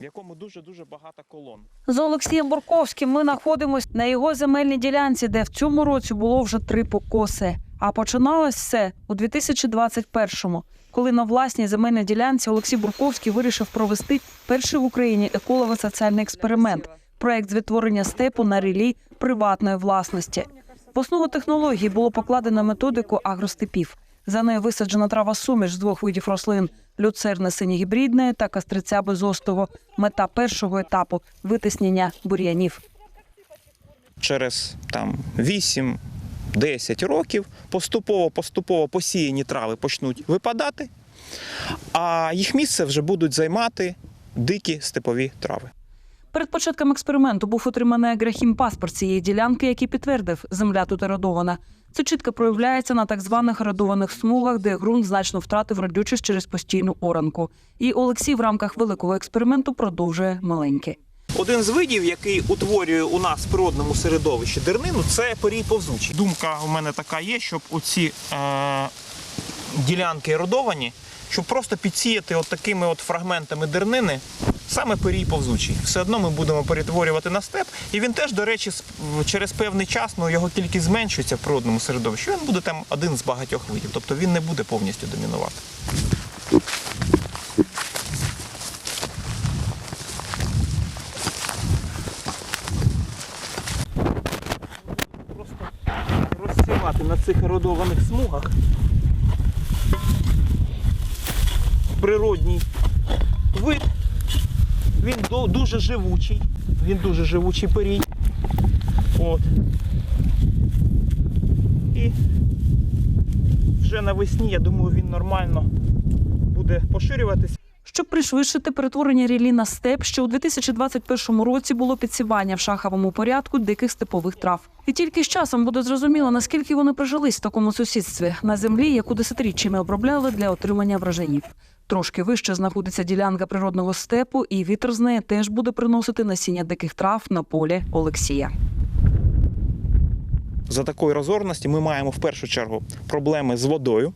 в якому дуже дуже багато колон. З Олексієм Бурковським ми знаходимося на його земельній ділянці, де в цьому році було вже три покоси. А починалось все у 2021-му, коли на власній земельній ділянці Олексій Бурковський вирішив провести перший в Україні еколого-соціальний експеримент проект з відтворення степу на релі приватної власності. В основу технології було покладено методику агростепів. За нею висаджена трава суміш з двох видів рослин люцерни синьогібридної та кастриця безостого. Мета першого етапу витиснення бур'янів. Через там 8-10 років поступово поступово посіяні трави почнуть випадати, а їх місце вже будуть займати дикі степові трави. Перед початком експерименту був отриманий агрохім паспорт цієї ділянки, який підтвердив, земля тут еродована. Це чітко проявляється на так званих еродованих смугах, де ґрунт значно втратив родючість через постійну оранку. І Олексій в рамках великого експерименту продовжує маленьке. Один з видів, який утворює у нас в природному середовищі дернину, це порій повзучий. Думка у мене така є, щоб оці е, ділянки еродовані, щоб просто підсіяти от такими от фрагментами дернини саме порій повзучий. Все одно ми будемо перетворювати на степ, і він теж, до речі, через певний час ну, його кількість зменшується в природному середовищі. Він буде там один з багатьох видів, тобто він не буде повністю домінувати. на цих еродованих смугах. Природній вид. Він дуже живучий. Він дуже живучий перій. От. І вже навесні, я думаю, він нормально буде поширюватися. Щоб пришвидшити перетворення рілі на степ, ще у 2021 році було підсівання в шаховому порядку диких степових трав. І тільки з часом буде зрозуміло, наскільки вони прижились в такому сусідстві на землі, яку десятиріччями обробляли для отримання врожаїв. Трошки вище знаходиться ділянка природного степу, і вітер з неї теж буде приносити насіння диких трав на полі Олексія. За такої розорності ми маємо в першу чергу проблеми з водою,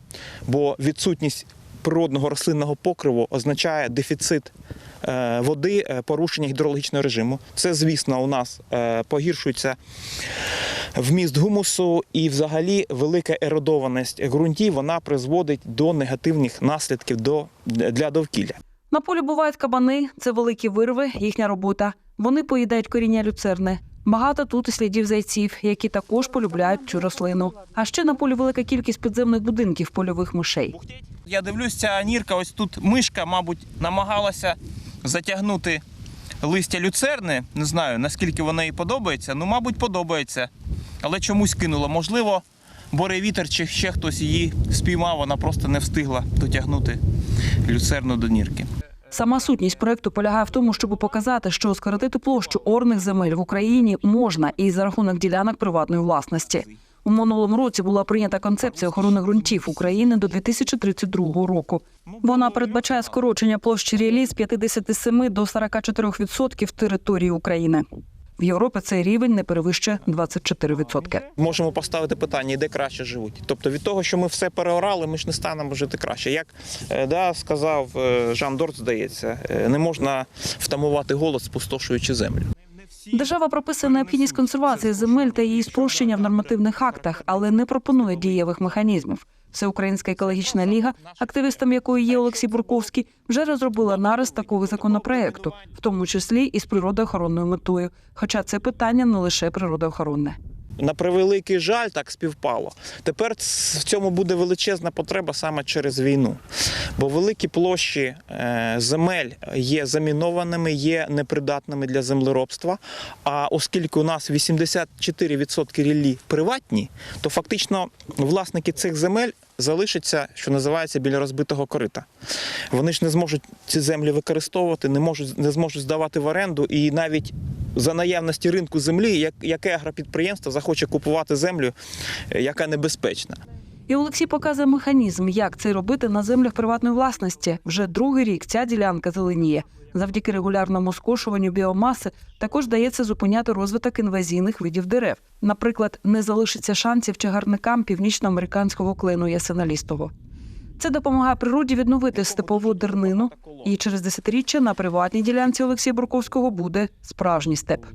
бо відсутність природного рослинного покриву означає дефіцит е, води, е, порушення гідрологічного режиму. Це, звісно, у нас е, погіршується вміст гумусу і, взагалі, велика еродованість ґрунтів вона призводить до негативних наслідків для довкілля. На полі бувають кабани, це великі вирви, їхня робота. Вони поїдають коріння люцерни. Багато тут і слідів зайців, які також полюбляють цю рослину. А ще на полі велика кількість підземних будинків польових мишей. Я дивлюсь, ця нірка, ось тут мишка, мабуть, намагалася затягнути листя люцерни. Не знаю, наскільки вона їй подобається. Ну, мабуть, подобається. Але чомусь кинула. Можливо, боре вітер чи ще хтось її спіймав, вона просто не встигла дотягнути люцерну до нірки. Сама сутність проекту полягає в тому, щоб показати, що скоротити площу орних земель в Україні можна і за рахунок ділянок приватної власності. У минулому році була прийнята концепція охорони ґрунтів України до 2032 року. Вона передбачає скорочення площі рілі з 57 до 44% території України. В Європі цей рівень не перевищує 24%. Можемо поставити питання, де краще живуть. Тобто від того, що ми все переорали, ми ж не станемо жити краще. Як е, да, сказав е, Жан Дорт, здається, е, не можна втамувати голод, спустошуючи землю. Держава прописує необхідність консервації земель та її спрощення в нормативних актах, але не пропонує дієвих механізмів. Всеукраїнська екологічна ліга, активістом якої є Олексій Бурковський, вже розробила нарис такого законопроекту, в тому числі і з природоохоронною метою. Хоча це питання не лише природоохоронне. На превеликий жаль, так співпало. Тепер в цьому буде величезна потреба саме через війну. Бо великі площі е, земель є замінованими, є непридатними для землеробства. А оскільки у нас 84% ріллі приватні, то фактично власники цих земель залишаться, що називається, біля розбитого корита. Вони ж не зможуть ці землі використовувати, не можуть не зможуть здавати в оренду, і навіть за наявності ринку землі, яке агропідприємство захоче купувати землю, е, яка небезпечна. І Олексій показує механізм, як це робити на землях приватної власності. Вже другий рік ця ділянка зеленіє. Завдяки регулярному скошуванню біомаси також дається зупиняти розвиток інвазійних видів дерев. Наприклад, не залишиться шансів чагарникам північноамериканського клену ясеналістого. Це допомагає природі відновити степову дернину. І через десятиріччя на приватній ділянці Олексія Бурковського буде справжній степ.